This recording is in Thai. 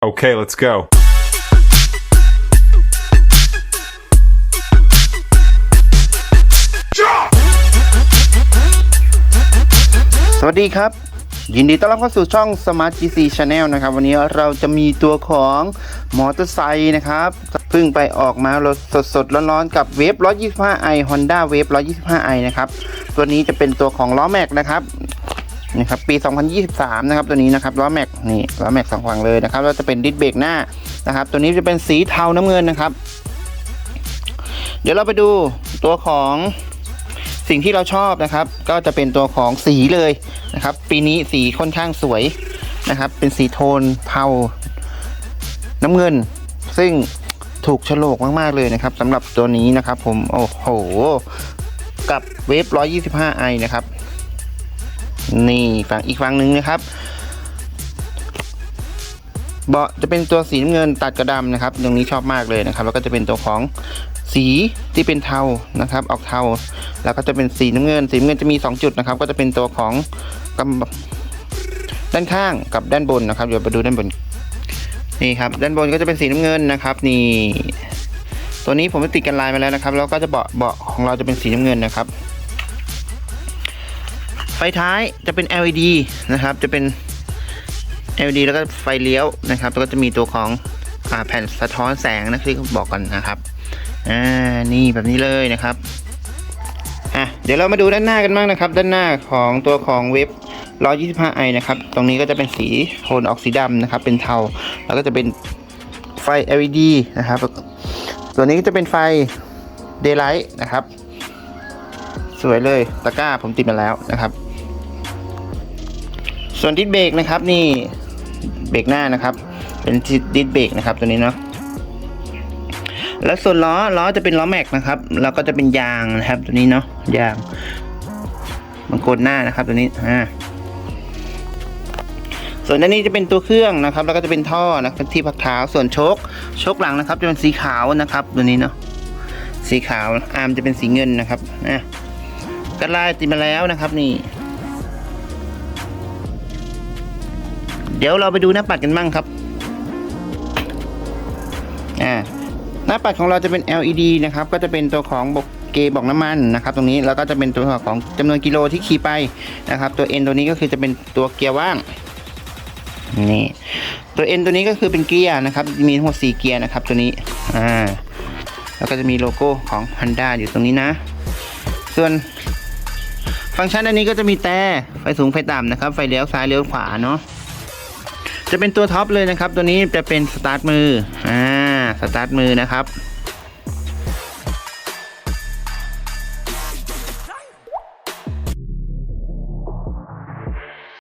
Okay, let's go. สวัสดีครับ ยินดีต้อนรับเข้าสู่ช่อง Smart GC Channel นะครับ วันนี้เราจะมีตัวของมอเตอร์ไซค์นะครับเพิ่งไปออกมารถสดๆ ร้อนๆ กับเวฟ 125i Honda Wave 125i นะครับ ตัวนี้จะเป็นตัวของล้อแม็กนะครับ นี่ครับปี 2023 นะครับตัวนี้นะครับล้อแม็กนี่ล้อแม็กสองฝั่งเลยนะครับแล้วจะเป็นดิสเบรกหน้านะครับ ตัวนี้จะเป็นสีเทาน้ำเงินนะครับ เดี๋ยวเราไปดูตัวของสิ่งที่เราชอบนะครับ ก็จะเป็นตัวของสีเลยนะครับ ปีนี้สีค่อนข้างสวยนะครับ เป็นสีโทนเทาน้ำเงิน ซึ่งถูกฉลกมากๆเลยนะครับสำหรับตัวนี้นะครับ ผมโอ้โห กับเวฟ 125i นะครับ นี่ฝั่งอีกฝั่งหนึ่งนะครับ เบาะจะเป็นตัวสีน้ำเงินตัดกระดำนะครับ ตรงนี้ชอบมากเลยนะครับ แล้วก็จะเป็นตัวของสีที่เป็นเทานะครับ ออกเทา แล้วก็จะเป็นสีน้ำเงิน สีน้ำเงินจะมี 2 จุดนะครับ ก็จะเป็นตัวของกำด้านข้างกับด้านบนนะครับ เดี๋ยวไปดูด้านบน นี่ครับ ด้านบนก็จะเป็นสีน้ำเงินนะครับ นี่ ตัวนี้ผมไปติดกันลายมาแล้วนะครับ แล้วก็จะเบาะเบาะของเราจะเป็นสีน้ำเงินนะครับ ไฟท้ายจะเป็น LED นะครับ จะเป็น LED แล้วก็ไฟเลี้ยวนะครับ แล้วก็จะมีตัวของอแผ่นสะท้อนแสงนะที่บอกกันนะครับอ่านี่แบบนี้เลยนะครับอะเดี๋ยวเรามาดูด้านหน้ากันบ้างนะครับ ด้านหน้าของตัวของเว็บ 125i นะครับ ตรงนี้ก็จะเป็นสีโทนออกสีดำนะครับ เป็นเทา แล้วก็จะเป็นไฟ LED นะครับ ตัวนี้ก็จะเป็นไฟ Daylight นะครับ สวยเลย ตะกร้าผมติดมาแล้วนะครับ ส่วนดิสเบรกนะครับนี่เบรกหน้านะครับ เป็นดิสเบรกนะครับตัวนี้เนาะแล้วส่วนล้อล้อจะเป็นล้อแม็กนะครับแล้วก็จะเป็นยางนะครับตัวนี้เนาะยางมังกรหน้านะครับตัวนี้อ่าส่วนด้านนี้จะเป็นตัวเครื่องนะครับ แล้วก็จะเป็นท่อนะครับที่พักเท้าส่วนโชคโชคหลังนะครับ จะเป็นสีขาวนะครับตัวนี้เนาะสีขาวอาร์มจะเป็นสีเงินนะครับอะกระลติดมาแล้วนะครับนี่ เดี๋ยวเราไปดูหน้าปัดกันบ้างครับ อ่า หน้าปัดของเราจะเป็น LED นะครับ ก็จะเป็นตัวของบกเกบอกน้ำมันนะครับ ตรงนี้แล้วก็จะเป็นตัวของจำนวนกิโลที่ขี่ไปนะครับ ตัว N ตัวนี้ก็คือจะเป็นตัวเกียร์ว่างนี่ตัว N ตัวนี้ก็คือเป็นเกียร์นะครับ มีทั้งหมด4เกียร์นะครับ ตัวนี้อ่าแล้วก็จะมีโลโก้ของ Honda อยู่ตรงนี้นะ ส่วนฟังก์ชันอันนี้ก็จะมีแต่ไฟสูงไฟต่ำนะครับ ไฟเลี้ยวซ้ายเลี้ยวขวาเนาะ จะเป็นตัวท็อปเลยนะครับ ตัวนี้จะเป็นสตาร์ทมืออ่าสตาร์ทมือนะครับ